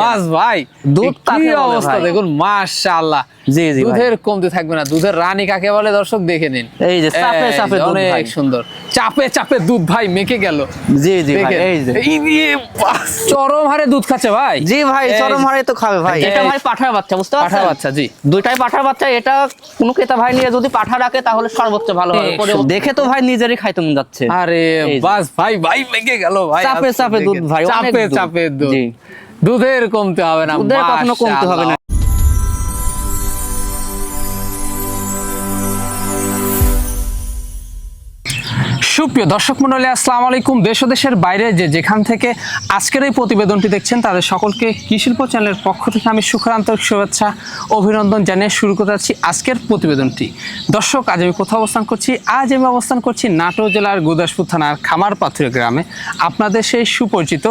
বাস ভাই। দুধ কি অবস্থা দেখুন মাশাআল্লাহ। জি, জি দুধের কমতে থাকবে না। দুধের রানী কাকে বলে দর্শক দেখে নিন। এই যে চাপে চাপে দুধ অনেক। সুন্দর। চাপে চাপে দুধ ভাই গেল। জি জি ভাই এই যে। চরম হারে দুধ খাচ্ছে ভাই। জি ভাই চরম হারে তো খাবে ভাই। এটা ভাই পাঠার বাচ্চা বুঝতে পারছেন? বাচ্চা জি। দুইটাই পাঠার বাচ্চা এটা কোনো ক্রেতা ভাই নিয়ে যদি পাঠা রাখে তাহলে সর্বোচ্চ ভালো হবে। দেখে তো ভাই নিজেরই খাইতে মন যাচ্ছে। আরে বাস ভাই ভাই মেকে গেল ভাই। চাপে চাপে দুধ ভাই, চাপে চাপে দুধ। জি। দুধের কমতে হবে না দুধের কখনো কমতে হবে না। সুপ্রিয় দর্শক মন্ডলী আসসালামু আলাইকুম। দেশ ও দেশের বাইরে যে যেখান থেকে আজকের এই প্রতিবেদনটি দেখছেন, তাদের সকলকে কৃষিল্প চ্যানেলের পক্ষ থেকে আমি সুখান্তরিক শুভেচ্ছা, অভিনন্দন জানিয়ে শুরু করতে যাচ্ছি আজকের প্রতিবেদনটি। দর্শক, আজ আমি কোথাও অবস্থান করছি? আজ আমি অবস্থান করছি নাটোর জেলার গুদাসপুর থানার খামার পাথুরে গ্রামে। আপনাদের সেই সুপরিচিত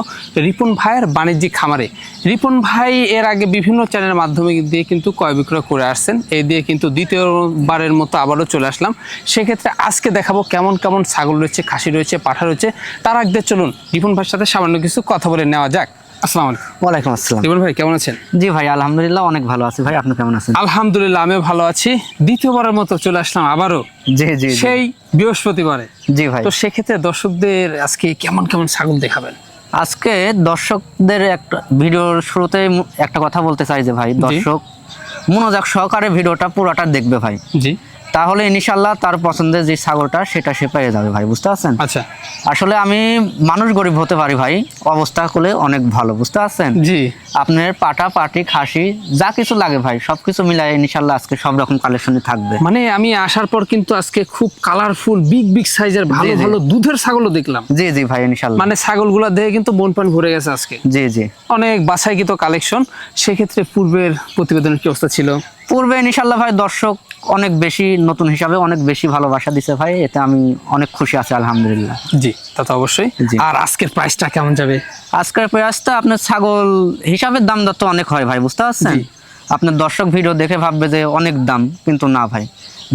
রিপন ভাইয়ের বাণিজ্যিক খামারে। রিপন ভাই এর আগে বিভিন্ন চ্যানেলের মাধ্যমে দিয়ে কিন্তু ক্রয় বিক্রয় করে আসছেন। এই দিয়ে কিন্তু দ্বিতীয়বারের মতো আবারও চলে আসলাম। সেক্ষেত্রে আজকে দেখাবো কেমন কেমন ছাগল রয়েছে খাসি রয়েছে পাঠা রয়েছে। তার আগে চলুন রিপন ভাইয়ের সাথে সামান্য কিছু কথা বলে নেওয়া যাক। আসসালামু আলাইকুম। ওয়ালাইকুম আসসালাম। রিপন ভাই কেমন আছেন? জি ভাই আলহামদুলিল্লাহ অনেক ভালো আছি। ভাই আপনি কেমন আছেন? আলহামদুলিল্লাহ আমিও ভালো আছি। দ্বিতীয়বারের মতো চলে আসলাম আবারও। জি জি। সেই বৃহস্পতিবারে। জি ভাই। তো সেক্ষেত্রে দর্শকদের আজকে কেমন কেমন ছাগল দেখাবেন? আজকে দর্শকদের একটা ভিডিওর শুরুতে একটা কথা বলতে চাই যে ভাই দর্শক মনোযোগ সহকারে ভিডিওটা পুরোটা দেখবে ভাই। জি। তাহলে ইনশাল্লাহ তার পছন্দের যে ছাগলটা সেটা সে পেয়ে যাবে ভাই বুঝতে পারছেন? আচ্ছা। আসলে আমি মানুষ গরিব হতে পারি ভাই অবস্থা করলে অনেক ভালো বুঝতে পারছেন? জি। আপনার পাটা পাটি খাসি যা কিছু লাগে ভাই সবকিছু মিলাই ইনশাল্লাহ আজকে সব রকম কালেকশনই থাকবে। মানে আমি আসার পর কিন্তু আজকে খুব কালারফুল বিগ বিগ সাইজের ভালো। ভালো দুধের ছাগলও দেখলাম। জি জি ভাই ইনশাল্লাহ মানে ছাগলগুলো দেখে কিন্তু মন প্রাণ ভরে গেছে আজকে। জি জি। অনেক বাছাইকৃত কালেকশন সেক্ষেত্রে পূর্বের প্রতিবেদনের কি অবস্থা ছিল? পূর্বে ইনশাল্লাহ ভাই দর্শক অনেক বেশি নতুন হিসাবে অনেক বেশি ভালোবাসা দিছে ভাই এতে আমি অনেক খুশি আছি আলহামদুলিল্লাহ। জি তা তো অবশ্যই। আর আজকের প্রাইসটা কেমন যাবে? আজকের পেঁয়াজটা আপনার ছাগল হিসাবের দাম দর তো অনেক হয় ভাই বুঝতে পারছেন? আপনার দর্শক ভিডিও দেখে ভাববে যে অনেক দাম কিন্তু না ভাই।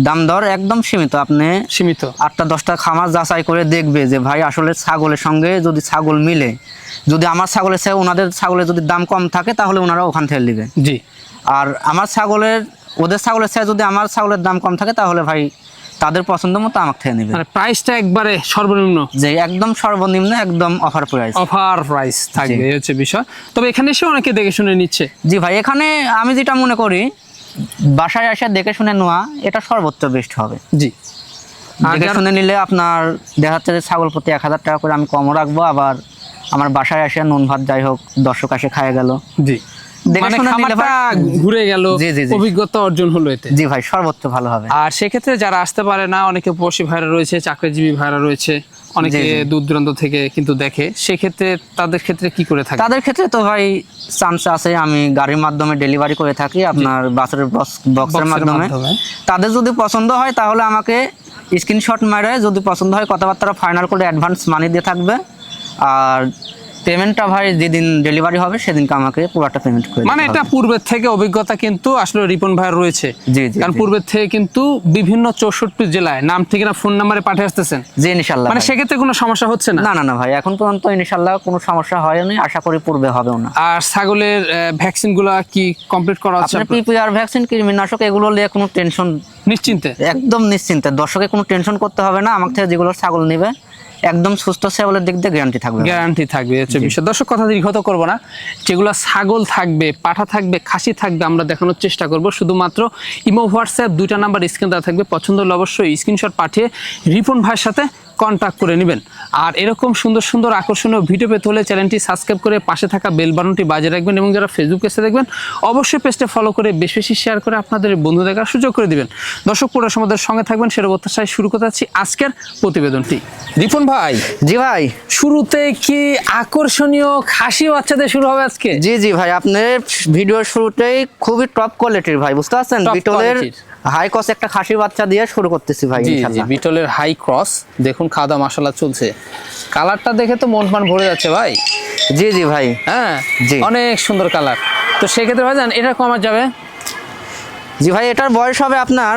দাম দর একদম সীমিত আপনি সীমিত। আটটা দশটা খামার যাচাই করে দেখবে যে ভাই আসলে ছাগলের সঙ্গে যদি ছাগল মিলে যদি আমার ছাগলের চেয়ে ওনাদের ছাগলের যদি দাম কম থাকে তাহলে ওনারা ওখান থেকে নেবে। জি। আর আমার ছাগলের ওদের ছাগলের চেয়ে যদি আমার ছাগলের দাম কম থাকে তাহলে ভাই তাদের পছন্দ মতো আমাকে থেকে নেবে। মানে প্রাইসটা একবারে সর্বনিম্ন। যে একদম সর্বনিম্ন একদম অফার প্রাইস অফার প্রাইস থাকবে এই হচ্ছে বিষয়। তবে এখানে এসে অনেকে দেখে শুনে নিচ্ছে। জি ভাই এখানে আমি যেটা মনে করি বাসায় এসে দেখে শুনে নেওয়া এটা সর্বোচ্চ বেস্ট হবে। জি। দেখে শুনে নিলে আপনার দেখা যাচ্ছে যে ছাগল প্রতি এক হাজার টাকা করে আমি কমও রাখব আবার আমার বাসায় এসে নুন ভাত যাই হোক দর্শক আসে খায় গেল। জি। মানে ঘুরে গেল। অভিজ্ঞতা অর্জন হলো এতে। জি ভাই সর্বোচ্চ ভালো হবে। আর সেক্ষেত্রে যারা আসতে পারে না অনেকে প্রবাসী ভাইরা রয়েছে চাকরিজীবী ভাইরা রয়েছে অনেকে। দূর দূরান্ত থেকে কিন্তু দেখে সেক্ষেত্রে তাদের ক্ষেত্রে কি করে থাকে? তাদের ক্ষেত্রে তো ভাই চান্স আছে আমি গাড়ির মাধ্যমে ডেলিভারি করে থাকি আপনার বাসের বক্সের মাধ্যমে। তাদের যদি পছন্দ হয় তাহলে আমাকে স্ক্রিনশট মেরে যদি পছন্দ হয় কথাবার্তা ফাইনাল করে অ্যাডভান্স মানি দিয়ে থাকবে। আর পেমেন্টটা ভাই যেদিন ডেলিভারি হবে সেদিনকে আমাকে পুরোটা পেমেন্ট করে মানে এটা পূর্বের থেকে অভিজ্ঞতা কিন্তু আসলে রিপন ভাইয়ের রয়েছে। জি, জি, কারণ পূর্বের থেকে কিন্তু বিভিন্ন চৌষট্টি জেলায় নাম ঠিকানা ফোন নাম্বারে পাঠিয়ে আসতেছেন। জি ইনশাল্লাহ মানে সেক্ষেত্রে কোনো সমস্যা হচ্ছে না? না না না ভাই এখন পর্যন্ত ইনশাল্লাহ কোনো সমস্যা হয়নি আশা করি পূর্বে হবেও না। আর ছাগলের ভ্যাকসিনগুলা কি কমপ্লিট করা হচ্ছে আপনার? পিপিআর ভ্যাকসিন কৃমিনাশক এগুলো নিয়ে কোনো টেনশন নিশ্চিন্তে? একদম নিশ্চিন্তে। দর্শকে কোনো টেনশন করতে হবে না আমার থেকে যেগুলো ছাগল নেবে একদম সুস্থ ছাগলের দিক দিয়ে গ্যারান্টি থাকবে। গ্যারান্টি থাকবে হচ্ছে বিষয় দর্শক কথা দীর্ঘত করব না। যেগুলো ছাগল থাকবে পাঠা থাকবে খাসি থাকবে আমরা দেখানোর চেষ্টা করব। শুধুমাত্র ইমো হোয়াটসঅ্যাপ দুইটা নাম্বার স্ক্রিন দেওয়া থাকবে। পছন্দ হলে অবশ্যই স্ক্রিনশট পাঠিয়ে রিপন ভাইয়ের সাথে কন্ট্যাক্ট করে নেবেন। আর এরকম সুন্দর সুন্দর আকর্ষণীয় ভিডিও পেতে হলে চ্যানেলটি সাবস্ক্রাইব করে পাশে থাকা বেল বাটনটি বাজিয়ে রাখবেন এবং যারা ফেসবুক পেজে দেখবেন অবশ্যই পেজটা ফলো করে বেশি বেশি শেয়ার করে আপনাদের বন্ধু দেখার সুযোগ করে দিবেন। দর্শক পুরো সমাজের সঙ্গে থাকবেন সেটা প্রত্যাশায় শুরু করতে যাচ্ছি আজকের প্রতিবেদনটি। রিপন ভাই জি ভাই। শুরুতে কি আকর্ষণীয় খাসি বাচ্চাদের শুরু হবে আজকে? জি জি ভাই আপনার ভিডিও শুরুতেই খুবই টপ কোয়ালিটির ভাই বুঝতে পারছেন? বিটলের। হাই কস একটা খাসির বাচ্চা দিয়ে শুরু করতেছি ভাই জি বিটলের হাই ক্রস দেখুন দাওয়া মশলা চলছে। কালারটা দেখে তো মন প্রাণ ভরে যাচ্ছে ভাই। জি জি ভাই। হ্যাঁ জি। অনেক সুন্দর কালার তো সেক্ষেত্রে ভাই জান এটা কমা যাবে? জি ভাই এটার বয়স হবে আপনার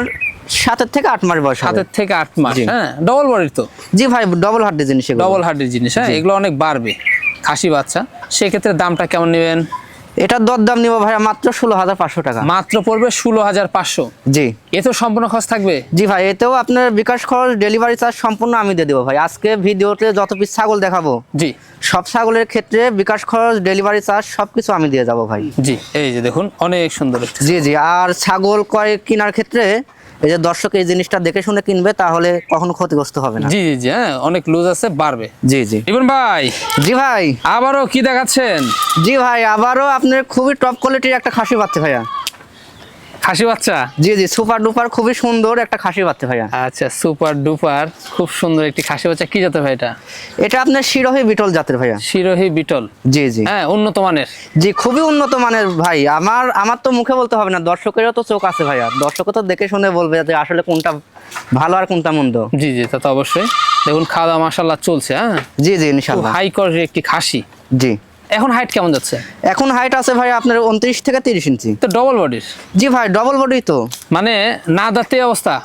সাতের থেকে আট মাস বয়স সাতের থেকে আট মাস হ্যাঁ ডবল বডির তো। জি ভাই ডবল হার্ডি জিনিস। ডবল হার্টের জিনিস হ্যাঁ এগুলো অনেক বাড়বে। খাসি বাচ্চা সেক্ষেত্রে দামটা কেমন নেবেন? এটার দরদাম নিব ভাইয়া মাত্র ষোলো হাজার পাঁচশো টাকা। মাত্র পড়বে ষোলো হাজার পাঁচশো। জি। এতেও সম্পূর্ণ খরচ থাকবে? জি ভাই এতেও আপনার বিকাশ খরচ ডেলিভারি চার্জ সম্পূর্ণ আমি দিয়ে দেবো ভাই। আজকে ভিডিওতে যত পিস ছাগল দেখাবো জি। সব ছাগলের ক্ষেত্রে বিকাশ খরচ ডেলিভারি চার্জ সবকিছু আমি দিয়ে যাব ভাই। জি এই যে দেখুন অনেক সুন্দর। জি জি আর ছাগল কয়েক কেনার ক্ষেত্রে এই যে দর্শক এই জিনিসটা দেখে শুনে কিনবে তাহলে কখনো ক্ষতিগ্রস্ত হবে না। জি জি জি হ্যাঁ অনেক লুজ আছে বাড়বে। জি জি। ইবন ভাই। জি ভাই। আবারও কি দেখাচ্ছেন? জি ভাই আবারও আপনার খুবই টপ কোয়ালিটির একটা খাসি পাচ্ছে ভাইয়া। খাসি বাচ্চা? জি জি সুপার ডুপার খুবই সুন্দর একটা খাসি বাচ্চা ভাইয়া। আচ্ছা সুপার ডুপার খুব সুন্দর একটি খাসি বাচ্চা। কি জাতের ভাই এটা? এটা আপনার শিরোহী বিটল জাতের ভাইয়া। শিরোহী বিটল? জি জি। হ্যাঁ উন্নত মানের? জি খুবই উন্নত মানের ভাই। আমার আমার তো মুখে বলতে হবে না দর্শকেরও তো চোখ আছে ভাইয়া। দর্শকও তো দেখে শুনে বলবে যে আসলে কোনটা ভালো আর কোনটা মন্দ। জি জি তা তো অবশ্যই। দেখুন খাওয়া দাওয়া মাসাল্লাহ চলছে হ্যাঁ? জি জি খুব ইনশাল্লাহ হাই কোয়ালিটির একটি খাসি। জি। এখন হাইট কেমন যাচ্ছে? এখন হাইট আছে ভাই আপনার উনত্রিশ থেকে তিরিশ ইঞ্চি। তো ডবল বডির জি ভাই ডবল বডি তো। মানে না দাঁতে অবস্থা?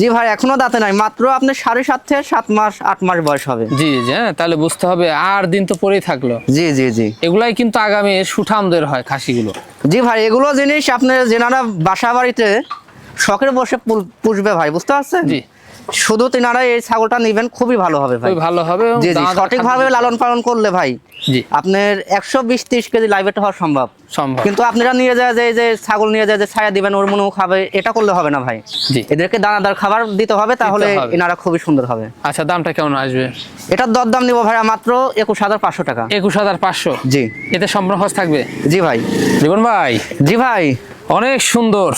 জি ভাই এখনও দাঁতে নাই মাত্র আপনার সাড়ে সাত থেকে সাত মাস আট মাস বয়স হবে। জি জি হ্যাঁ তাহলে বুঝতে হবে আর দিন তো পরেই থাকল। জি জি জি। এগুলাই কিন্তু আগামী সুঠামদের হয় খাসিগুলো। জি ভাই এগুলো জিনিস আপনার যেনারা বাসা বাড়িতে শখের বসে পুষবে ভাই বুঝতে পারছেন? জি। শুধু তেনারা এই ছাগলটা নেবেন খুবই ভালো হবে ভাই। ভালো হবে জি জি সঠিকভাবে লালন পালন করলে ভাই জি। আপনার একশো বিশ তিরিশ কেজি লাইভেট হওয়া সম্ভব। সম্ভব। কিন্তু আপনারা নিয়ে যায় যে যে ছাগল নিয়ে যায় যে ছায়া দিবেন ওর মনেও খাবে এটা করলে হবে না ভাই। জি। এদেরকে দানাদার খাবার দিতে হবে তাহলে এনারা খুবই সুন্দর হবে। আচ্ছা দামটা কেমন আসবে? এটার দরদাম নিব ভাইয়া মাত্র একুশ হাজার পাঁচশো টাকা। একুশ হাজার পাঁচশো? জি। এতে সম্পূর্ণ খরচ থাকবে? জি ভাই। জীবন ভাই? জি ভাই। অনেক সুন্দর।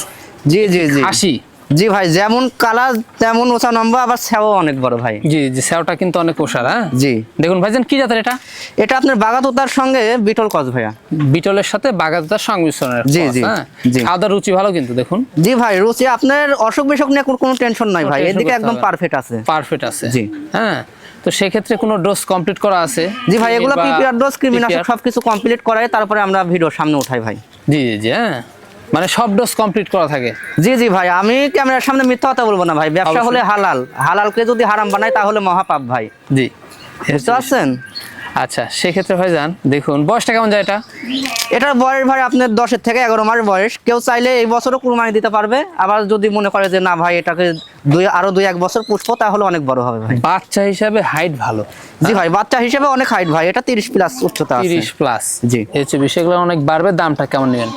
জি জি জি। হাসি জি ভাই যেমন কালার তেমন ওচা নম্বর আবার ছাও অনেক বড় ভাই। জি জি স্যাওটা কিন্তু অনেক ওষার হ্যাঁ? জি। দেখুন ভাইজান কি জাতের এটা? এটা আপনার বাগাতুতার সঙ্গে বিটল কস ভাইয়া। বিটলের সাথে বাগাতার সংমিশ্রণের জি, জি, হ্যাঁ? খাওয়া রুচি ভালো কিন্তু দেখুন। জি ভাই রুচি আপনার অসুখ বিসুখ নিয়ে কোনো- টেনশন নাই ভাই এদিকে একদম পারফেক্ট আছে। পারফেক্ট আছে। জি। হ্যাঁ? তো সেক্ষেত্রে কোনো ডোজ কমপ্লিট করা আছে? জি ভাই এগুলো পিপিআর ডোজ কৃমিনাশক সবকিছু কমপ্লিট করাই তারপরে আমরা ভিডিও সামনে উঠাই ভাই। জি জি জি হ্যাঁ? মানে সব ডোজ কমপ্লিট করা থাকে। জি জি ভাই আমি ক্যামেরার সামনে মিথ্যা কথা বলব না ভাই ব্যবসা হলে হালাল। হালালকে যদি হারাম বানাই তাহলে মহাপাপ ভাই। জি। বুঝতে পারছেন? আচ্ছা সেক্ষেত্রে ভাই যান দেখুন বয়সটা কেমন যায় এটা? এটার বয়স ভাই আপনার দশের থেকে এগারো মাস বয়স। কেউ চাইলে এই বছরও কুরবানি দিতে পারবে। আবার যদি মনে করে যে না ভাই এটাকে দুই আরও দুই এক বছর পুষবো তাহলে অনেক বড় হবে ভাই। বাচ্চা হিসাবে হাইট ভালো। জি ভাই বাচ্চা হিসেবে অনেক হাইট ভাই এটা তিরিশ প্লাস উচ্চতা আছে। তিরিশ প্লাস জি। এই হচ্ছে বিষয়গুলো অনেক বাড়বে দামটা কেমন নেবেন?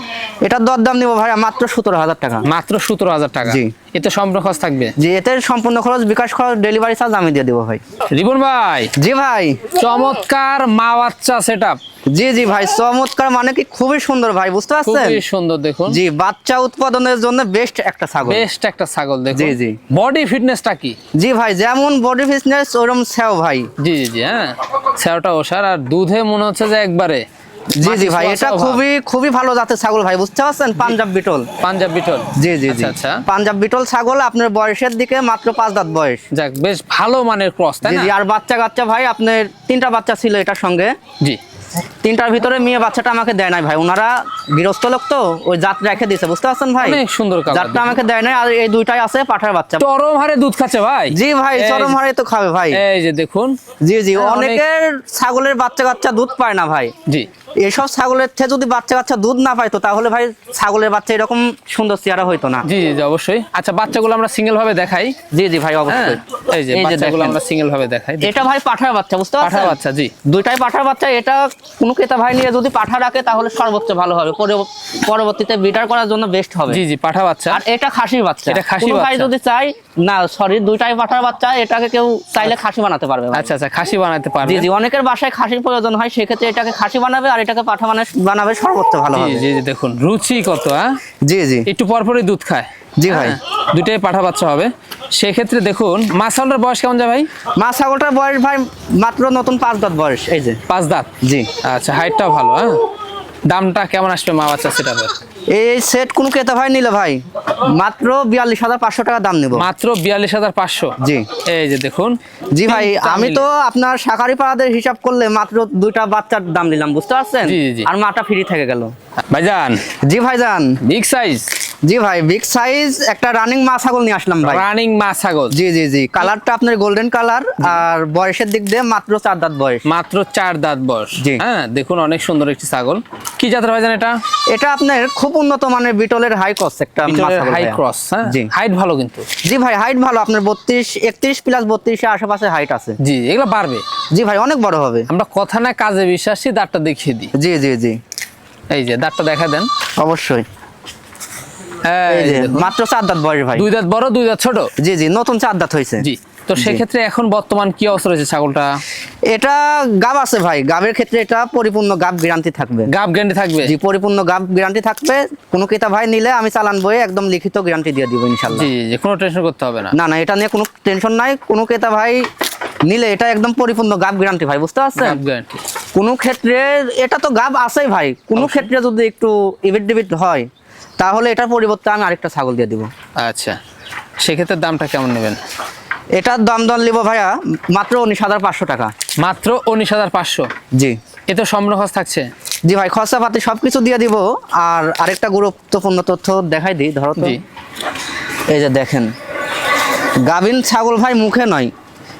এটার দরদাম নিবো ভাই মাত্র সতেরো হাজার টাকা। মাত্র সতেরো হাজার টাকা। জি। এতে সম্পূর্ণ খরচ থাকবে? জি এতে সম্পূর্ণ খরচ বিকাশ খরচ ডেলিভারি চার্জ আমি দিয়ে দেবো ভাই। রিবন ভাই। জি ভাই। চমৎকার মা বাচ্চা সেট আপ জি জি ভাই চমৎকার মানে কি খুবই সুন্দর ভাই বুঝতে পারছেন? খুবই সুন্দর দেখুন। জি বাচ্চা উৎপাদনের জন্য বেস্ট একটা ছাগল। বেস্ট একটা ছাগল দেখুন। জি, জি। বডি ফিটনেসটা কি? জি ভাই যেমন বডি ফিটনেস ওরকম সেও ভাই। জি জি জি হ্যাঁ। স্যারটা ওষার আর দুধে মনে হচ্ছে যে একবারে জি জি ভাই এটা খুবই খুবই ভালো জাতের ছাগল ভাই বুঝতে পারছেন? পাঞ্জাব বিটল। পাঞ্জাব বিটল? জি জি জি। আচ্ছা আচ্ছা। পাঞ্জাব বিটল ছাগল আপনার বয়সের দিকে মাত্র পাঁচ দাঁত বয়স। যাক বেশ ভালো মানের ক্রস তাই না? জি আর বাচ্চা কাচ্চা ভাই আপনার তিনটা বাচ্চা ছিল এটার সঙ্গে। জি। তিনটার ভিতরে মেয়ে বাচ্চাটা আমাকে দেয় নাই ভাই ওনারা গৃহস্থ লোক তো ওই জাত রেখে দিয়েছে বুঝতে পারছেন ভাই? অনেক সুন্দর কালার জাতটা আমাকে দেয় নাই আর এই দুইটাই আছে পাঠার বাচ্চা। চরম হারে দুধ খাচ্ছে ভাই। জি ভাই চরম হারে তো খাবে ভাই। এই যে দেখুন। জি জি হ্যাঁ, অনেকের ছাগলের বাচ্চা কাচ্চা দুধ পায় না ভাই। জি। এসব ছাগলের থেকে যদি বাচ্চা কাচ্চা দুধ না পাইতো তাহলে ভাই ছাগলের বাচ্চা এরকম সুন্দর চেহারা হইতো না। জি জি অবশ্যই। আচ্ছা বাচ্চাগুলো আমরা সিঙ্গেল ভাবে দেখাই। জি জি ভাই হ্যাঁ অবশ্যই এই যে বাচ্চাগুলো আমরা সিঙ্গেল ভাবে দেখাই এটা ভাই পাঠার বাচ্চা বুঝতে পারছেন? বাচ্চা জি। দুইটাই পাঠার বাচ্চা এটা কোনো ক্রেতা ভাই নিয়ে যদি পাঠা রাখে তাহলে সর্বোচ্চ ভালো হবে। পরবর্তীতে বিটার করার জন্য বেস্ট হবে। জি জি পাঠা বাচ্চা। আর এটা খাসির বাচ্চা। এটা খাসি ভাই বাচ্চা। যদি চাই না সরি দুইটাই পাঠার বাচ্চা এটাকে কেউ চাইলে খাসি বানাতে পারবে আচ্ছা আচ্ছা খাসি বানাতে পারবে। জি জি অনেকের বাসায় খাসির প্রয়োজন হয় সেক্ষেত্রে এটাকে খাসি বানাবে আর এটাকে পাঠা বানা- বানাবে সর্বোচ্চ ভালো জি হবে। জি জি দেখুন রুচি কত হ্যাঁ জি জি। একটু পরপরই দুধ খায়। জি ভাই। হ্যাঁ, দুইটাই পাঠা বাচ্চা হবে। সেক্ষেত্রে দেখুন মাসালটার বয়স কেমন যায় ভাই? মা ছাগলটার বয়স ভাই মাত্র নতুন পাঁচ দাঁত বয়স এই যে। পাঁচ দাঁত? জি। আচ্ছা হাইটটাও ভালো হ্যাঁ। দামটা কেমন আসবে মা বাচ্চা সেটা এই সেট কোন ক্রেতা ভাই নিলে ভাই মাত্র বিয়াল্লিশ হাজার পাঁচশো টাকা দাম নেব। মাত্র বিয়াল্লিশ হাজার পাঁচশো? জি। এই যে দেখুন জি ভাই আমি তো আপনার শাকারি পাড়াদের হিসাব করলে মাত্র দুইটা বাচ্চার দাম নিলাম বুঝতে পারছেন। আর মাটা ফ্রি থেকে গেল। ভাইজান। জি ভাইজান। বিগ সাইজ জি ভাই বিগ সাইজ একটা রানিং মা ছাগল নিয়ে আসলাম ভাই। রানিং মা ছাগল। জি জি জি। কালারটা আপনার গোল্ডেন কালার আর বয়সের দিক দিয়ে মাত্র চার দাঁত বয়স। মাত্র চার দাঁত বয়স। জি। হ্যাঁ দেখুন অনেক সুন্দর একটি ছাগল। কি জাতের ভাইজান এটা? এটা আপনার খুব উন্নত মানের বিটলের হাই ক্রস একটা হাই ক্রস হ্যাঁ? জি। হাইট ভালো কিন্তু। জি ভাই হাইট ভালো। আপনার বত্রিশ একত্রিশ প্লাস বত্রিশের আশেপাশে হাইট আছে। জি এগুলো বাড়বে। জি ভাই অনেক বড় হবে। আমরা কথা না কাজে বিশ্বাসী দাঁতটা দেখিয়ে দিই। জি জি জি। এই যে দাঁতটা দেখা দেন। অবশ্যই হ্যাঁ, এই এই যে দেখুন। মাত্র চার দাঁত বয়স ভাই। দুই দাঁত বড় দুই দাঁত ছোট? জি জি নতুন চার দাঁত হয়েছে। জি তো সেক্ষেত্রে এখন বর্তমান কি অবস্থা রয়েছে ছাগলটা? এটা গাব আছে ভাই। গাবের ক্ষেত্রে এটা পরিপূর্ণ গাব গ্যারান্টি থাকবে। গাব গ্যান্ডি থাকবে? জি পরিপূর্ণ গাব গ্যারান্টি থাকবে। কোনো ক্রেতা ভাই নিলে আমি চালান বইয়ে একদম লিখিত গ্যারান্টি দিয়ে দিব ইনশাল্লাহ জি জি কোনো টেনশন করতে হবে না। না না এটা নিয়ে কোনো টেনশন নাই। কোনো ক্রেতা ভাই নিলে এটা একদম পরিপূর্ণ গাব গ্যারান্টি ভাই বুঝতে পারছেন? গাব গ্যারান্টি কোনো ক্ষেত্রে এটা তো গাব আছেই ভাই। কোনো ক্ষেত্রে যদি একটু ইভিট ডিভিট হয় তাহলে এটার পরিবর্তে আমি আরেকটা ছাগল দিয়ে দিব। আচ্ছা সেক্ষেত্রে দামটা কেমন নেবেন? এটার দাম দর নিব ভাইয়া মাত্র উনিশ হাজার পাঁচশো টাকা। মাত্র উনিশ হাজার পাঁচশো? জি। এতে খরচ থাকছে? জি ভাই খরচা পাতি সব কিছু দিয়ে দিব। আর আরেকটা গুরুত্বপূর্ণ তথ্য দেখাই দিই ধরো জি। এই যে দেখেন গাভিন ছাগল ভাই মুখে নয়।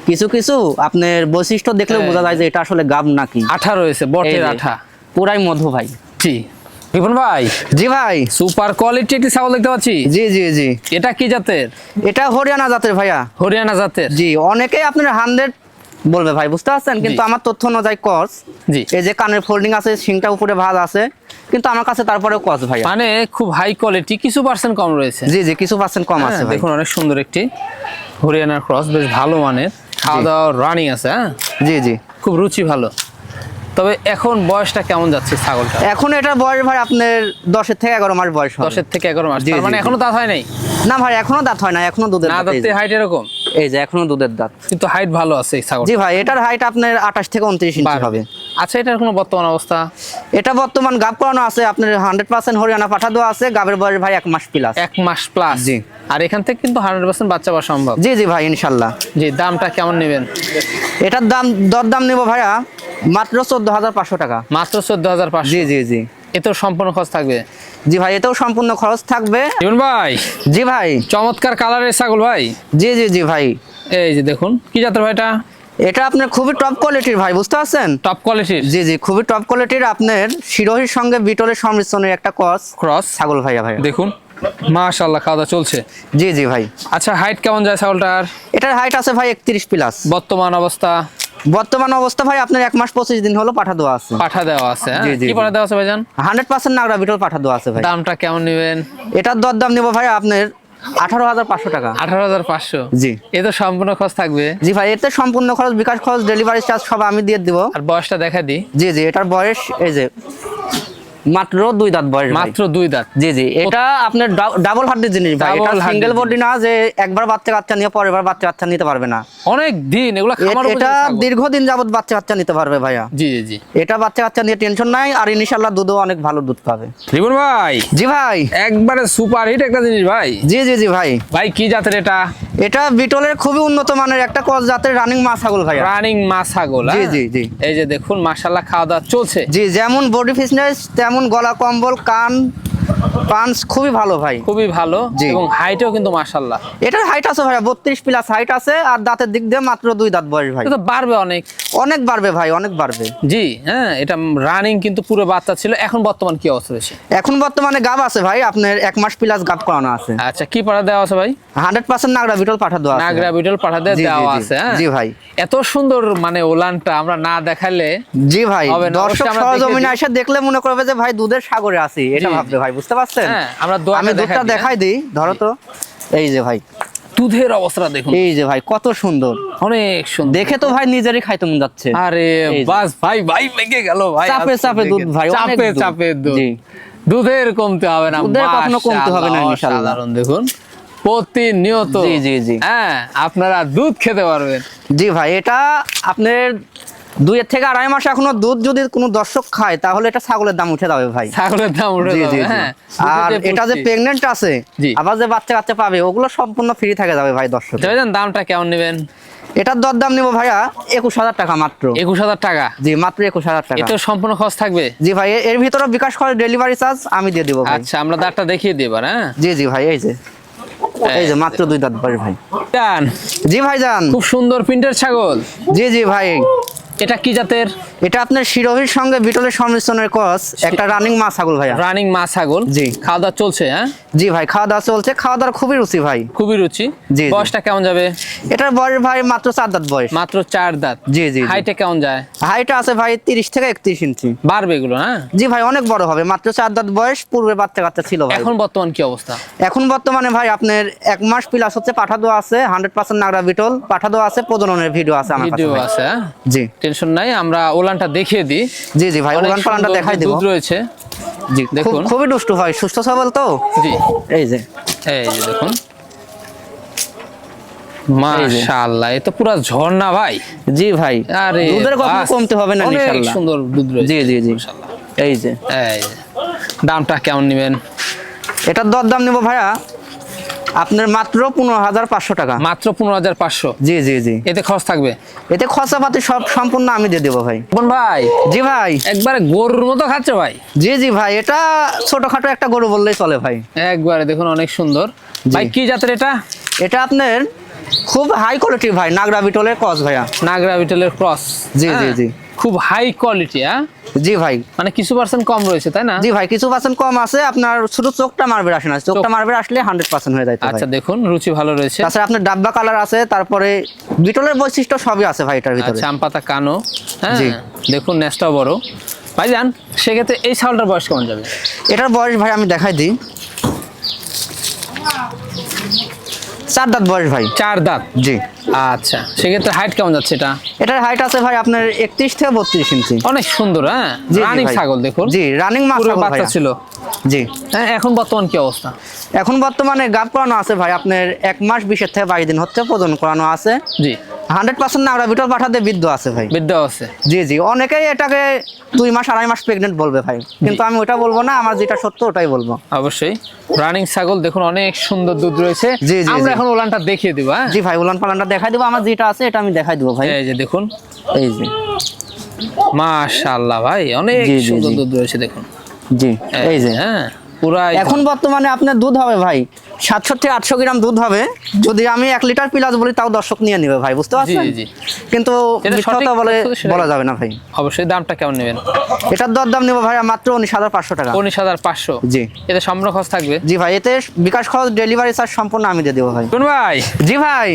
কিছু কিছু আপনার বৈশিষ্ট্য দেখলেও হ্যাঁ। বোঝা যায় যে এটা আসলে গাব নাকি। আঠা রয়েছে বটের আঠা। পুরাই মধু ভাই। জি। রিপন ভাই? জি ভাই। সুপার কোয়ালিটি একটি ছাগল দেখতে পাচ্ছি? জি জি জি। এটা কি জাতের? এটা হরিয়ানা জাতের ভাইয়া। হরিয়ানা জাতের? জি অনেকেই আপনার হান্ড্রেড বলবে ভাই বুঝতে পারছেন? কিন্তু আমার তথ্য অনুযায়ী কস জি। এই যে কানের ফোল্ডিং আছে শিংটা উপরে ভাজ আছে কিন্তু আমার কাছে তারপরেও কস ভাই মানে খুব হাই কোয়ালিটি কিছু পার্সেন্ট কম রয়েছে। জি জি কিছু পার্সেন্ট কম আছে হ্যাঁ, দেখুন অনেক সুন্দর একটি হরিয়ানার ক্রস বেশ ভালো মানের। খাওয়া দাওয়া রানিং আছে হ্যাঁ? জি জি। খুব রুচি ভালো। তবে এখন বয়সটা কেমন যাচ্ছে ছাগলটা এখন এটা বয়স ভাই আপনার দশের থেকে এগারো মাস বয়স দশের থেকে এগারো মাস। মানে এখনও দাঁত হয় নাই? না ভাই এখনও দাঁত হয় না এখনও দুধের না। হাইট এরকম? এই যে এখনও দুধের দাঁত। কিন্তু হাইট ভালো আছে এই ছাগল জি ভাই এটার হাইট আপনার আঠাশ থেকে উনত্রিশ ইঞ্চি হবে। আচ্ছা এটার কোনো বর্তমান অবস্থা? এটা বর্তমান গাব করানো আছে আপনার হান্ড্রেড পার্সেন্ট হরিয়ানা পাঠা দেওয়া আছে গাবের বয়স ভাই এক মাস প্লাস এক মাস প্লাস জি। আর এখান থেকে কিন্তু হান্ড্রেড পার্সেন্ট বাচ্চা পাওয়া সম্ভব। জি জি ভাই ইনশাল্লাহ। জি দামটা কেমন নেবেন? এটার দাম দর দাম নেব ভাইয়া মাত্র চোদ্দ হাজার পাঁচশো টাকা। মাত্র চোদ্দ হাজার পাঁচশো। জি জি জি। এতেও সম্পূর্ণ খরচ থাকবে? জি ভাই এতেও সম্পূর্ণ খরচ থাকবে। ভাই। জি ভাই। চমৎকার কালারের ছাগল ভাই। জি জি জি ভাই। এই যে দেখুন কি জাতের ভাইটা এটা? আপনার খুবই টপ কোয়ালিটির ভাই বুঝতে পারছেন? টপ কোয়ালিটির জি জি খুবই টপ কোয়ালিটির আপনার শিরোহির সঙ্গে বিটলের সংমিশ্রণের একটা কস ক্রস ছাগল ভাইয়া ভাই দেখুন মাশাল্লাহ খাওয়া দাওয়া চলছে। জি জি ভাই। আচ্ছা হাইট কেমন যায় ছাগলটার? এটার হাইট আছে ভাই একত্রিশ প্লাস বর্তমান অবস্থা? বর্তমান অবস্থা ভাই আপনার এক মাস পঁচিশ দিন হলো পাঠা দেওয়া আছে। পাঠা দেওয়া আছে হ্যাঁ? কি পাঠা দেওয়া আছে ভাইজান হান্ড্রেড পার্সেন্ট নাগরা বিটল পাঠা দেওয়া আছে ভাই। দামটা কেমন নেবেন? এটার দর দাম নেব ভাই আপনার আঠারো হাজার পাঁচশো টাকা। আঠারো হাজার পাঁচশো? জি। এ তো সম্পূর্ণ খরচ থাকবে। জি ভাই এতে সম্পূর্ণ খরচ বিকাশ খরচ ডেলিভারি চার্জ সব আমি দিয়ে দিব। আর বয়সটা দেখা দিই। জি জি এটার বয়স এই যে মাত্র দুই দাঁত বয়স মাত্র দুই দাঁত। জি জি। এটা আপনার ডাবল হার্ডের জিনিস ভাই। এটা সিঙ্গেল বডি না যে একবার বাচ্চা কাচ্চা নিয়ে পরের বার বাচ্চা কাচ্চা নিতে পারবে না। অনেক দিন এগুলো এটা দীর্ঘদিন যাবত বাচ্চা কাচ্চা নিতে পারবে ভাইয়া। জি জি জি। এটা বাচ্চা কাচ্চা নিয়ে টেনশন নাই আর ইনশাল্লাহ দুধও অনেক ভালো দুধ পাবে। রিবন ভাই জি ভাই। একবারে সুপার হিট একটা জিনিস ভাই। জি জি জি ভাই। ভাই কি জাতের এটা? এটা বিটলের খুবই উন্নত মানের একটা কস জাতের রানিং মা ছাগল ভাই রানিং মা ছাগল জি, হ্যাঁ? জি, জি। এই যে দেখুন মাশাআল্লাহ খাওয়া দাওয়া চলছে জি যেমন বডি ফিটনেস তেমন গলা কম্বল কান পাঞ্চ খুবই ভালো ভাই। খুবই ভালো এবং হাইটও কিন্তু এটার হাইট আছে ভাইয়া বত্রিশ প্লাস হাইট আছে আর দাঁতের দিক দিয়ে মাত্র দুই দাঁত বয়স ভাই। এটা বাড়বে অনেক। অনেক বাড়বে ভাই অনেক বাড়বে। জি হ্যাঁ এটা রানিং কিন্তু পুরো বাচ্চা ছিল এখন বর্তমান কি অবস্থা রয়েছে এখন বর্তমানে গাব আছে ভাই আপনার এক মাস প্লাস গাব করানো আছে। আচ্ছা কি পাঠা দেওয়া আছে ভাই? হান্ড্রেড পার্সেন্ট নাগরা বিটল পাঠা দেওয়া আছে। নাগরা বিটল পাঠা দেওয়া আছে হ্যাঁ? জি ভাই। এত সুন্দর মানে ওলানটা আমরা না দেখালে জি ভাই দর্শক সরজমিনে এসে দেখলে মনে করবে যে ভাই দুধের সাগরে আছি এটা ভাববে ভাই বুঝতে পারছেন? হ্যাঁ, আমরা আমি দুধটা দেখাই দিই, ধরো তো। এই যে ভাই। দুধের অবস্থা দেখুন। এই যে ভাই কত সুন্দর। অনেক সুন্দর। দেখে তো ভাই নিজেরই খাইতে মন যাচ্ছে। আরে বাস ভাই ভাই ভেঙে গেল ভাই চাপে চাপে দুধ ভাই, চাপে চাপে দুধ। দুধের কমতে হবে না দুধের কখনো কমতে হবে না, ইনশাআল্লাহ। অসাধারণ দেখুন। প্রতিনিয়ত। জি, জি, জি। হ্যাঁ আপনারা দুধ খেতে পারবেন। জি ভাই এটা আপনার দুইয়ের থেকে আড়াই মাস এখনও দুধ যদি কোনো দর্শক খায় তাহলে এটা ছাগলের দাম উঠে যাবে ভাই। ছাগলের দাম উঠে যাবে হ্যাঁ আর এটা যে পুষ্টি। প্রেগনেন্ট আছে আবার যে বাচ্চা কাচ্চা পাবে ওগুলো সম্পূর্ণ ফ্রি থাকে যাবে ভাই দর্শক দামটা কেমন নেবেন? এটার দরদাম নিবো ভাইয়া একুশ হাজার টাকা মাত্র। একুশ হাজার টাকা? জি মাত্র একুশ হাজার টাকা। এতে সম্পূর্ণ খরচ থাকবে? জি ভাই এর ভিতরে বিকাশ করে ডেলিভারি চার্জ আমি দিয়ে দিব ভাই। আচ্ছা আমরা দাঁতটা দেখিয়ে দিই এবার হ্যাঁ? জি জি ভাই এই যে। এই যে মাত্র দুই দাঁত ভাই। যান জি ভাই যান খুব সুন্দর প্রিন্টের ছাগল। জি জি ভাই। এটা কি জাতের? এটা আপনার শিরোহির সঙ্গে বিটলের সংমিশ্রণের কস একটা রানিং মা ছাগল ভাইয়া। রানিং মা ছাগল। জি। খাওয়া দাওয়া চলছে হ্যাঁ? জি ভাই খাওয়া দাওয়া চলছে। খাওয়া দাওয়ার খুবই রুচি ভাই। খুবই রুচি। জি। বয়সটা কেমন যাবে? এটার বয়স ভাই মাত্র চার দাঁত বয়স। মাত্র চার দাঁত। জি, জি, জি। হাইটে কেমন যায়? হাইট আছে ভাই তিরিশ থেকে একত্রিশ ইঞ্চি। বাড়বে এগুলো হ্যাঁ? জি ভাই অনেক বড় হবে। মাত্র চার দাঁত বয়স পূর্বে বাচ্চা কাচ্চা ছিল ভাই। এখন বর্তমান কি অবস্থা? এখন বর্তমানে ভাই আপনার এক মাস প্লাস হচ্ছে পাঠা দেওয়া আছে হান্ড্রেড পার্সেন্ট নাগরা বিটল। পাঠা দেওয়া আছে প্রজননের ভিডিও আছে আমার কাছে ভিডিও আছে হ্যাঁ? জি। টেনশন নাই আমরা ওলানটা দেখিয়ে দিই। জি জি ভাই উলান পালানটা দেখাই দেবো। দুধ রয়েছে। জি দেখুন। খুবই দুষ্টু ভাই সুস্থ সবল তো? জি। এই যে। এই যে দেখুন। মাশাআল্লাহ এ তো পুরো ঝর্ণা ভাই। জি ভাই আরে দুধের বাস, কমতে হবে না ইনশাআল্লাহ। অনেক সুন্দর দুধ রয়েছে। জি জি জি। মাশাআল্লাহ। এই যে। এই। দামটা কেমন নেবেন? এটার দর দাম নেব ভাইয়া? আপনার মাত্র পনেরো হাজার পাঁচশো টাকা। মাত্র পনেরো হাজার পাঁচশো? জি জি জি। এতে খরচ থাকবে? এতে খরচাপাতি সব সম্পূর্ণ আমি দিয়ে দেবো ভাই। ভাই জি ভাই। একবারে গরুর মতো খাচ্ছে ভাই? জি জি ভাই এটা ছোটখাটো একটা গরু বললেই চলে ভাই। একবারে দেখুন অনেক সুন্দর। ভাই কি জাতের এটা? এটা আপনার খুব হাই কোয়ালিটির ভাই নাগরা বিটলের ক্রস ভাইয়া। নাগরা বিটেলের ক্রস জি, জি, জি। খুব হাই কোয়ালিটি হ্যাঁ? জি ভাই। মানে কিছু পার্সেন্ট কম রয়েছে তাই না? জি ভাই কিছু পার্সেন্ট কম আছে। আপনার শুধু চোখটা মারবে আসে না চোখটা মারবে আসলে হান্ড্রেড পার্সেন্ট হয়ে যায় আচ্ছা দেখুন রুচি ভালো রয়েছে। তাছাড়া আপনার ডাব্বা কালার আছে তারপরে বিটলের বৈশিষ্ট্য সবই আছে ভাই এটার ভিতরে। আচ্ছা আম পাতা কানো হ্যাঁ? জি। দেখুন নেসটাও বড়। ভাই যান সেক্ষেত্রে এই ছাগলটার বয়স কেমন যাবে? এটার বয়স ভাই আমি দেখাই দিই। চার দাঁত বয়স ভাই। চার দাঁত? জি। আচ্ছা সেক্ষেত্রে হাইট কেমন যাচ্ছে এটা? এটার হাইট আছে ভাই আপনার একত্রিশ থেকে বত্রিশ ইঞ্চি। অনেক সুন্দর হ্যাঁ? রানিং ছাগল দেখুন। জি রানিং মাছটা বাচ্চা ছিল। জি। হ্যাঁ এখন বর্তমান কি অবস্থা? এখন বর্তমানে গাব করানো আছে ভাই আপনার এক মাস বিশের থেকে বাইশ দিন হচ্ছে প্রজন করানো আছে। জি। হান্ড্রেড পার্সেন্ট নাগরা বিটল পাঠাতে বিদ্য আছে ভাই। বিদ্যা আছে। জি জি অনেকেই এটাকে দুই মাস আড়াই মাস প্রেগনেন্ট বলবে ভাই। কিন্তু আমি ওটা বলব না আমার যেটা সত্য ওটাই বলব। অবশ্যই। রানিং ছাগল দেখুন অনেক সুন্দর দুধ রয়েছে। জি, জি, আমরা এখন ওলানটা দেখিয়ে দিব হ্যাঁ? জি ভাই উলান পালানটা দেখাই দেবো আমার যেটা আছে এটা আমি দেখাই দেবো ভাই। এই যে দেখুন। এই যে। মাশাআল্লাহ ভাই অনেক সুন্দর দুধ রয়েছে দেখুন। জি এই যে। হ্যাঁ পুরাই এখন বর্তমানে আপনার দুধ হবে ভাই সাতশো থেকে আটশো গ্রাম দুধ হবে। যদি আমি এক লিটার পিলাস বলি তাও দর্শক নিয়ে নেবে ভাই বুঝতে পারছেন। কিন্তু কথা বলে বলা যাবে না ভাই। অবশ্যই দামটা কেমন নেবেন? এটার দরদাম নেব ভাই মাত্র উনিশ হাজার পাঁচশো টাকা। উনিশ হাজার পাঁচশো? জি। এতে সম্পূর্ণ খরচ থাকবে? জি ভাই এতে বিকাশ খরচ ডেলিভারি চার্জ সম্পূর্ণ আমি দিয়ে দেবো ভাই। কোন ভাই? জি ভাই।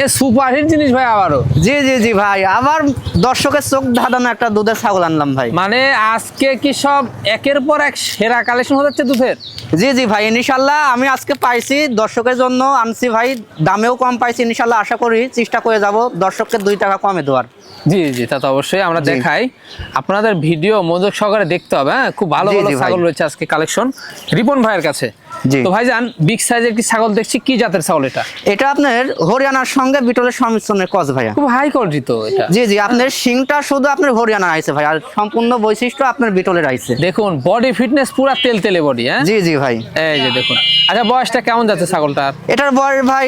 এ সুপার হিট জিনিস ভাই আবারও। জি জি জি ভাই আবার দর্শকের চোখ ধাঁধানো একটা দুধের ছাগল আনলাম ভাই। মানে আজকে কি সব একের পর এক সেরা কালেকশন হতে যাচ্ছে দুধের? জি জি ভাই ইনশাল্লাহ আমি আজকে পাইছি দর্শকের জন্য আনছি ভাই দামেও কম পাইছি ইনশাল্লাহ আশা করি চেষ্টা করে যাব। দর্শককে দুই টাকা কমে দেওয়ার। জি জি তা তো অবশ্যই আমরা দেখাই। আপনাদের ভিডিও মনোযোগ সহকারে দেখতে হবে হ্যাঁ? খুব ভালো ভালো ছাগল রয়েছে আজকে কালেকশন রিপন ভাইয়ের কাছে। তো ভাইজান বিগ সাইজের কি ছাগল দেখছি কি জাতের ছাগল এটা? এটা আপনার হরিয়ানার সঙ্গে বিটলের সংমিশ্রণের কস ভাইয়া। খুব হাই কোয়ালিটি তো এটা। জি জি আপনার শুধু আপনার হরিয়ানা আইছে ভাই আর সম্পূর্ণ বৈশিষ্ট্য আপনার বিটলের আইছে। দেখুন বডি ফিটনেস পুরা তেল তেলে বডি হ্যাঁ? জি জি ভাই। এই যে দেখুন। আচ্ছা বয়সটা কেমন যাচ্ছে ছাগলটার এটার বয়স ভাই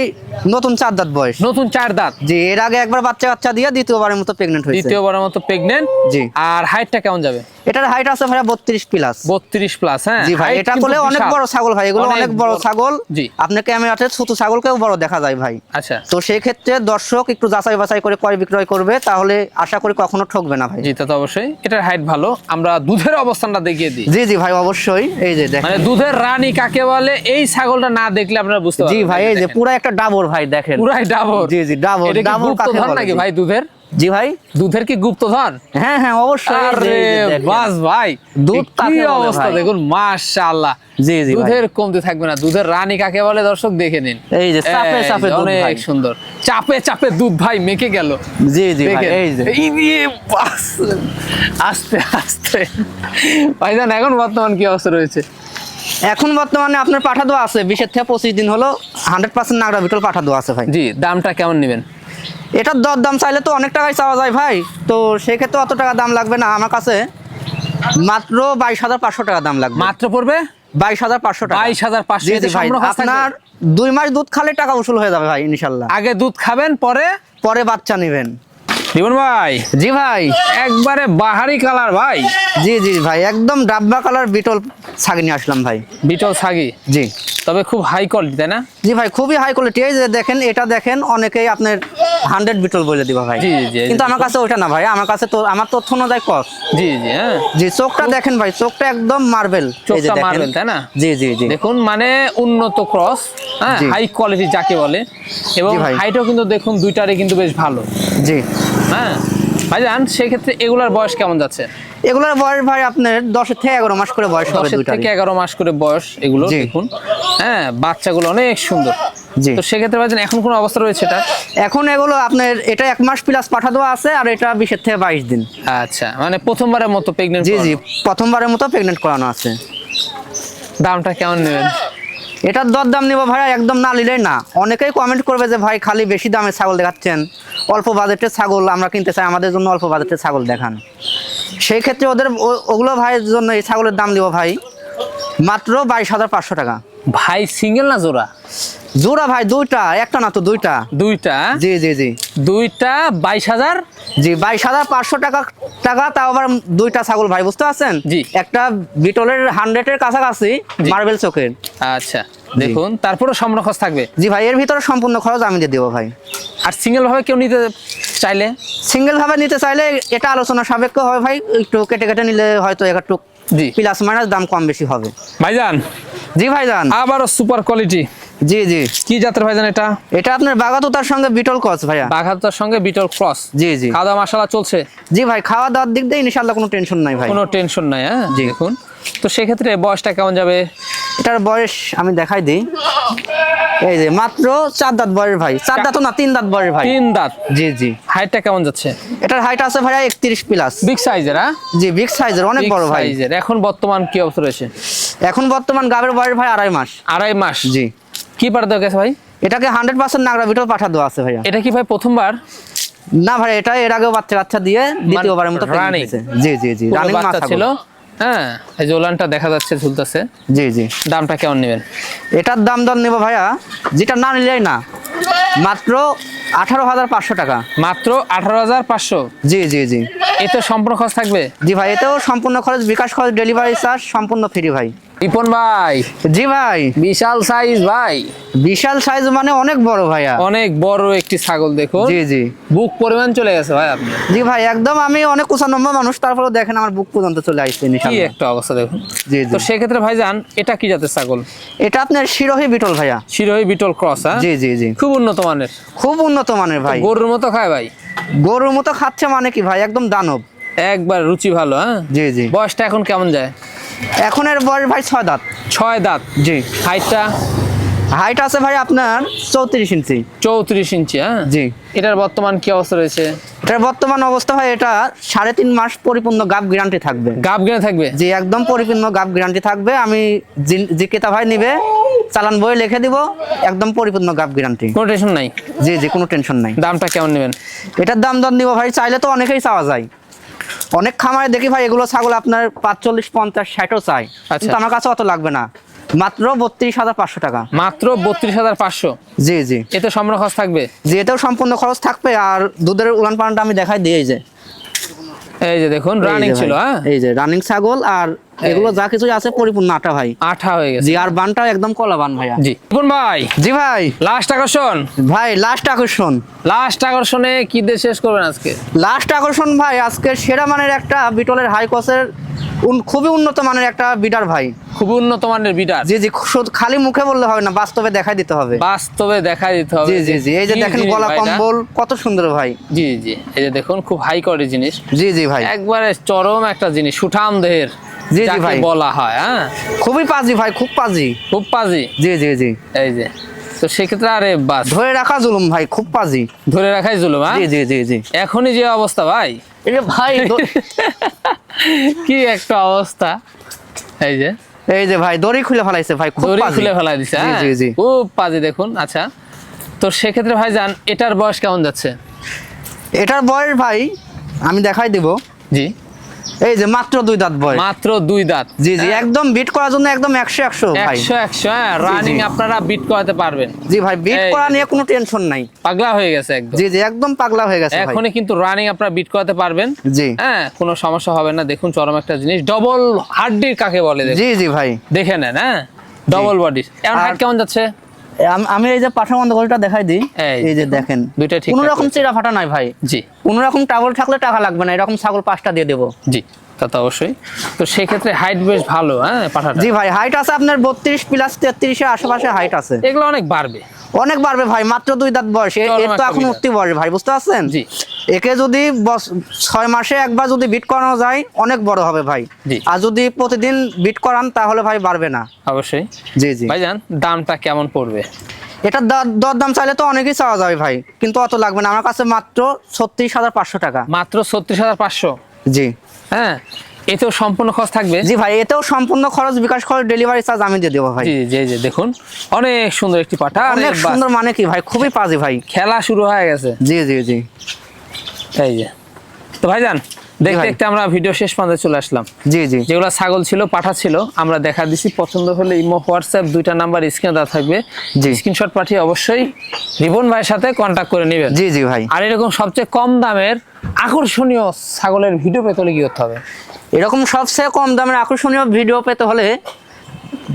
নতুন চার দাঁত বয়স। নতুন চার দাঁত? জি এর আগে একবার বাচ্চা বাচ্চা দিয়ে দ্বিতীয়বারের মতো প্রেগনেন্ট হয়েছে। দ্বিতীয়বারের মতো প্রেগনেন্ট জি। আর হাইটটা কেমন যাবে? এটার হাইট আছে ভাই বত্রিশ প্লাস বত্রিশ প্লাস হ্যাঁ? জি ভাই এটা করলে অনেক বড় ছাগল ভাই এগুলো অনেক বড় ছাগল। জি। আপনি ক্যামেরাতে ছোট ছাগলকেও বড় দেখা যায় ভাই। আচ্ছা। তো সেই ক্ষেত্রে দর্শক একটু যাচাই বাছাই করে ক্রয় বিক্রয় করবে তাহলে আশা করি কখনো ঠকবে না ভাই। জি তা তো অবশ্যই। এটার হাইট ভালো। আমরা দুধের অবস্থানটা দেখিয়ে দিই। জি জি ভাই অবশ্যই। এই যে দেখেন। মানে দুধের রানী কাকে বলে এই ছাগলটা না দেখলে আপনারা বুঝতে পারবেন জি ভাই এই যে পুরো একটা ডাবর ভাই দেখেন। পুরাই ডাবর। জি, জি, ডাবর, ডাবর কাকে বলে, নাকি ভাই দুধের? জি ভাই? দুধের কি গুপ্তধন? হ্যাঁ হ্যাঁ অবশ্যই। আরে। বাস ভাই দুধ কি অবস্থা দেখুন মাশাআল্লাহ। জি, জি দুধের কমতে থাকবে না দুধের রানী কাকে বলে দর্শক দেখে নিন। এই যে চাপে চাপে দুধ অনেক সুন্দর। চাপে চাপে দুধ ভাই মেকে গেল। জি জি ভাই এই যে। এই দিয়ে বাস। আস্তে আস্তে। ভাইজান এখন বর্তমান কি অবস্থা রয়েছে? এখন বর্তমানে আপনার পাঠা দেওয়া আছে বিশের থেকে পঁচিশ দিন হলো হান্ড্রেড পার্সেন্ট নাগরা বিটল পাঠা দেওয়া আছে ভাই। জি দামটা কেমন নেবেন? এটার দর দাম চাইলে তো অনেক টাকাই চাওয়া যায় ভাই। তো সেক্ষেত্রে অত টাকা দাম লাগবে না আমার কাছে। মাত্র বাইশ হাজার পাঁচশো টাকা দাম লাগবে। মাত্র পড়বে? বাইশ হাজার পাঁচশো টাকা। 22,500 জি, জি এতে ভাই সম্পূর্ণ খরচ থাকবে? আপনার দুই মাস দুধ খালে টাকা উসুল হয়ে যাবে ভাই ইনশাল্লাহ। আগে দুধ খাবেন পরে? পরে বাচ্চা নেবেন। রিপন ভাই? জি ভাই। একবারে বাহারি কালার ভাই। জি জি ভাই একদম ডাব্বা কালার বিটল ছাগি নিয়ে আসলাম ভাই। বিটল ছাগি? জি। তবে খুব হাই কোয়ালিটি তাই না? জি ভাই খুবই হাই কোয়ালিটি এই যে দেখেন এটা দেখেন অনেকেই আপনার হান্ড্রেড বিটল বলে দিবা ভাই। জি, জি, জি, কিন্তু আমার কাছে ওটা না ভাই আমার কাছে তো আমার তথ্য অনুযায়ী কস জি জি হ্যাঁ। জি চোখটা দেখেন ভাই চোখটা একদম মার্বেল চোখটা মারবেন তাই না? জি জি জি। দেখুন মানে উন্নত ক্রস হ্যাঁ? হাই কোয়ালিটি যাকে বলে। এবং ভাই। হাইটও কিন্তু দেখুন দুইটারই কিন্তু বেশ ভালো। জি। হ্যাঁ? ভাইজান সেক্ষেত্রে এগুলার বয়স কেমন যাচ্ছে? এগুলোর বয়স ভাই আপনার দশ থেকে এগারো মাস করে বয়স হবে দশের থেকে এগারো মাস করে বয়স এগুলো দেখুন। হ্যাঁ বাচ্চাগুলো অনেক সুন্দর। জি। তো সেক্ষেত্রে ভাইজান এখন কোন অবস্থা রয়েছে এটা এখন এগুলো আপনার এটা এক মাস প্লাস পাঠা দেওয়া আছে আর এটা বিশের থেকে বাইশ দিন। আচ্ছা মানে প্রথমবারের মতো প্রেগনেন্ট জি জি প্রথমবারের মতো প্রেগনেন্ট করানো আছে। দামটা কেমন নেবেন? এটার দর দাম নিব ভাইয়া, একদম না নিলেই না। অনেকেই কমেন্ট করবে যে, ভাই, খালি বেশি দামে ছাগল দেখাচ্ছেন। অল্প বাজেটের ছাগল আমরা কিনতে চাই, আমাদের জন্য অল্প বাজেটের ছাগল দেখান। সেই ক্ষেত্রে ওদের ওগুলো ভাইয়ের জন্য এই ছাগলের দাম দিব ভাই মাত্র বাইশ হাজার পাঁচশো টাকা। ভাই সিঙ্গেল না জোড়া? জোড়া ভাই দুইটা একটা না তো দুইটা? দুইটা। জি জি জি। দুইটা বাইশ হাজার। জি বাইশ হাজার পাঁচশো টাকা টাকা তাও আবার দুইটা ছাগল ভাই বুঝতে পারছেন? জি। একটা বিটলের হান্ড্রেডের কাছাকাছি মার্বেল চোখের। আচ্ছা দেখুন তারপরে সম্পূর্ণ খরচ থাকবে। জি ভাই এর ভিতরে সম্পূর্ণ খরচ আমি দিয়ে দেবো ভাই। আর সিঙ্গেল ভাবে কেউ নিতে চাইলে? সিঙ্গেল ভাবে নিতে চাইলে এটা আলোচনা সাপেক্ষ হয় ভাই একটু কেটে কেটে নিলে হয়তো একটু প্লাস মাইনাস দাম কম বেশি হবে। ভাইজান। জি ভাইজান। আবারও সুপার কোয়ালিটি জি জি। কি জাতের ভাইজান এটা? এটা আপনার বাগাতুতার সঙ্গে বিটল ক্রস ভাইয়া। বাঘাতার সঙ্গে বিটল ক্রস? জি জি। খাওয়া মশলা চলছে? জি ভাই খাওয়া দাওয়ার দিক দিয়ে ইনশাল্লাহ কোনো টেনশন নাই ভাই। কোনো টেনশন নাই হ্যাঁ? জি। দেখুন। তো সেক্ষেত্রে বয়সটা কেমন যাবে? এটার বয়স আমি দেখাই দিই। এই যে মাত্র চার দাঁত বয়স ভাই। চার দাঁত না তিন দাঁত বয়স ভাই। তিন দাঁত? জি জি। হাইটটা কেমন যাচ্ছে? এটার হাইট আছে প্লাস বিগ সাইজের হ্যাঁ? জি বিগ সাইজের অনেক বড় ভাই। এখন বর্তমান কি অবস্থা রয়েছে? এখন বর্তমান গাবের বয়স ভাই আড়াই মাস। আড়াই মাস? জি। কি পার দেওয়া গেছে ভাই? এটাকে হান্ড্রেড পার্সেন্ট নাগরা ভিতর পাঠা দেওয়া আছে ভাইয়া। এটা কি ভাই প্রথমবার? না ভাই এটা এর আগেও বাচ্চা বাচ্চা দিয়ে দ্বিতীয়বারের মতো। জি জি জি রানিং মাছ ছিল? হ্যাঁ এই জোলানটা দেখা যাচ্ছে ঝুলতেছে। জি জি। দামটা কেমন নেবেন? এটার দাম দর নেব ভাইয়া যেটা না নিলেই না। মাত্র আঠারো হাজার পাঁচশো টাকা। মাত্র আঠারো হাজার পাঁচশো? জি জি জি। এতে সম্পূর্ণ খরচ থাকবে? জি ভাই এতেও সম্পূর্ণ খরচ বিকাশ খরচ ডেলিভারি চার্জ সম্পূর্ণ ফ্রি ভাই। রিপন ভাই। জি ভাই। বিশাল সাইজ ভাই। বিশাল সাইজ মানে অনেক বড় ভাইয়া। অনেক বড় একটি ছাগল দেখুন। জি জি। বুক পরিমাণ চলে গেছে ভাই আপনি জি ভাই একদম আমি অনেক নম্বর মানুষ দেখেন আমার বুক পর্যন্ত চলে আসছে কি একটা অবস্থা দেখুন। জি তো সেক্ষেত্রে ভাই যান এটা কি জাতের ছাগল? এটা আপনার শিরোহী বিটল ভাইয়া। শিরোহী বিটল ক্রস হ্যাঁ? জি জি জি। খুব উন্নত মানের। খুব উন্নত মানের ভাই। গরুর মতো খায় ভাই? গরুর মতো খাচ্ছে মানে কি ভাই? একদম দানব। একবার রুচি ভালো হ্যাঁ? জি জি। বয়সটা এখন কেমন যায়? এখন এর বয়স ভাই ছয় দাঁত। ছয় দাঁত জি। হাইটটা? হাইট আছে ভাই আপনার চৌত্রিশ ইঞ্চি। চৌত্রিশ ইঞ্চি হ্যাঁ? জি। এটার বর্তমান কি অবস্থা রয়েছে? এটার বর্তমান অবস্থা ভাই এটা সাড়ে তিন মাস পরিপূর্ণ গাব গ্যারান্টি থাকবে। গাব গেনে থাকবে? জি একদম পরিপূর্ণ গাব গ্যারান্টি থাকবে। আমি যে- ক্রেতা ভাই নিবে চালান বই লিখে দিব একদম পরিপূর্ণ গাব গ্যারান্টি কোনো টেনশন নাই? জি জি কোনো টেনশন নাই। দামটা কেমন নেবেন? এটার দাম দর নিব ভাই চাইলে তো অনেকেই চাওয়া যায়। অনেক খামারে দেখি ভাই এগুলো ছাগল আপনার পাঁচচল্লিশ পঞ্চাশ ষাটও চাই আচ্ছা। কিন্তু আমার কাছে অত লাগবে না। মাত্র বত্রিশ হাজার পাঁচশো টাকা। মাত্র বত্রিশ হাজার পাঁচশো? জি জি। এতে সম্পূর্ণ খরচ থাকবে? জি এটাও সম্পূর্ণ খরচ থাকবে আর দুধের উলান পানটা আমি দেখাই দিই এই যে। এই যে দেখুন রানিং ছিল হ্যাঁ? এই যে রানিং ছাগল আর এগুলো যা কিছু আছে পরিপূর্ণ আটা ভাই। আঠা হয়ে গেছে। জি আর বানটা একদম কলাবান ভাইয়া। জি। রিপন ভাই। জি ভাই। লাস্ট আকর্ষণ। ভাই লাস্ট আকর্ষণ। লাস্ট আকর্ষণে কি দিয়ে শেষ করবেন আজকে? লাস্ট আকর্ষণ ভাই আজকে সেরা মানের একটা বিটলের হাই কসের খুবই উন্নত মানের একটা বিটার ভাই। খুবই উন্নত মানের বিটার। জি জি খালি মুখে বললে হবে না বাস্তবে দেখাই দিতে হবে। বাস্তবে দেখা দিতে হবে। জি জি জি এই যে দেখেন গলা কম্বল কত সুন্দর ভাই। জি জি এই যে দেখুন খুব হাই কোয়ালিটি জিনিস। জি জি ভাই। একবারে চরম একটা জিনিস সুঠাম দেহের। জি, জি ভাই। বলা হয় হ্যাঁ? খুবই পাজি ভাই খুব পাজি। খুব পাজি? জি জি জি। এই যে তো সেক্ষেত্রে আরে বাস। ধরে রাখা জুলুম ভাই খুব পাজি। ধরে রাখাই জুলুম হ্যাঁ? জি জি জি জি। এখনই যে অবস্থা ভাই। যে ভাই কি একটা অবস্থা। এই যে। এই যে ভাই দড়ি খুলে ফেলাইছে ভাই খুব দড়ি খুলে ফেলাই দিছে জি হ্যাঁ? জি জি। খুব পাজি দেখুন আচ্ছা। তো সেক্ষেত্রে ভাই যান এটার বয়স কেমন যাচ্ছে? এটার বয়স ভাই আমি দেখাই দিব। জি। এই যে মাত্র দুই দাঁত বয়স। মাত্র দুই দাঁত। জি জি হ্যাঁ, একদম বিট করার জন্য একদম একশো একশো একশো একশো হ্যাঁ রানিং আপনারা বিট করাতে পারবেন। জি ভাই বিট করা নিয়ে কোনো টেনশন নাই। পাগলা হয়ে গেছে একদম। জি জি একদম পাগলা হয়ে গেছে এখনই কিন্তু রানিং আপনারা বিট করাতে পারবেন। জি। হ্যাঁ কোনো সমস্যা হবে না। দেখুন চরম একটা জিনিস। ডবল হাড্ডির কাকে বলে জি জি ভাই। দেখে নেন হ্যাঁ? ডবল বডি এখন হাইট কেমন যাচ্ছে? আম- এই যে পাঠা বন্ধ গোলটা দেখাই দিই। এই যে দেখেন দুইটা ঠিক কোনো রকম। চেরা ফাটা নাই ভাই। জি। কোনো রকম টাবল থাকলে টাকা লাগবে না এরকম ছাগল পাঁচটা দিয়ে দেবো। জি তা তো অবশ্যই। তো সেক্ষেত্রে হাইট বেশ ভালো হ্যাঁ পাঠাটা। জি ভাই হাইট আছে আপনার বত্রিশ প্লাস তেত্রিশের আশেপাশে হাইট আছে। এগুলো অনেক বাড়বে। অনেক বাড়বে ভাই মাত্র দুই দাঁত বয়স। এর তো এখন। উঠতি বয়স ভাই বুঝতে পারছেন? জি। একে যদি ছয় মাসে একবার যদি বিট করানো যায় অনেক বড় হবে ভাই। আর যদি প্রতিদিন বিট করান তাহলে ভাই বাড়বে না। অবশ্যই। জি জি। ভাইজান দামটা কেমন পড়বে? এটা দর- দাম চাইলে তো অনেকই চাওয়া যাবে ভাই কিন্তু অত লাগবে না। আমার কাছে মাত্র ছত্রিশ হাজার পাঁচশো টাকা। মাত্র ছত্রিশ হাজার পাঁচশো? জি। হ্যাঁ। এতেও সম্পূর্ণ খরচ থাকবে? জি ভাই এতেও সম্পূর্ণ খরচ বিকাশ খরচ ডেলিভারি চার্জ আমি দিয়ে দেবো ভাই। জি জি জি দেখুন অনেক সুন্দর একটি পাঠা অনেক সুন্দর মানে কি ভাই খুবই পাজি ভাই। খেলা শুরু হয়ে গেছে। জি জি জি। এই যে। তো ভাইজান দেখতে। দেখতে আমরা ভিডিও শেষ পর্যন্ত চলে আসলাম। জি জি। যেগুলো ছাগল ছিল পাঠা ছিল আমরা দেখা দিছি। পছন্দ হলে ইমো হোয়াটসঅ্যাপ দুইটা নাম্বার স্ক্রিনে দেওয়া থাকবে। জি। স্ক্রিনশট পাঠিয়ে অবশ্যই রিবন ভাইয়ের সাথে কন্ট্যাক্ট করে নেবেন। জি জি ভাই। আর এরকম সবচেয়ে কম দামের আকর্ষণীয় ছাগলের ভিডিও পেতে হলে কি করতে হবে? এরকম সবচেয়ে কম দামের আকর্ষণীয় ভিডিও পেতে হলে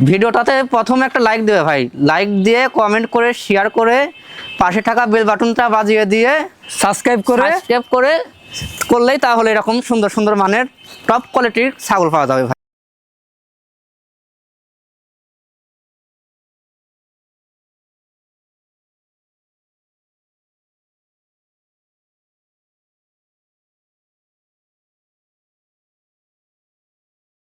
ভিডিওটাতে প্রথমে একটা লাইক দেবে ভাই। লাইক দিয়ে কমেন্ট করে শেয়ার করে পাশে থাকা বেল বাটনটা বাজিয়ে দিয়ে সাবস্ক্রাইব করে সাবস্ক্রাইব করে করলেই তাহলে এরকম সুন্দর সুন্দর মানের টপ কোয়ালিটির ছাগল পাওয়া যাবে ভাই।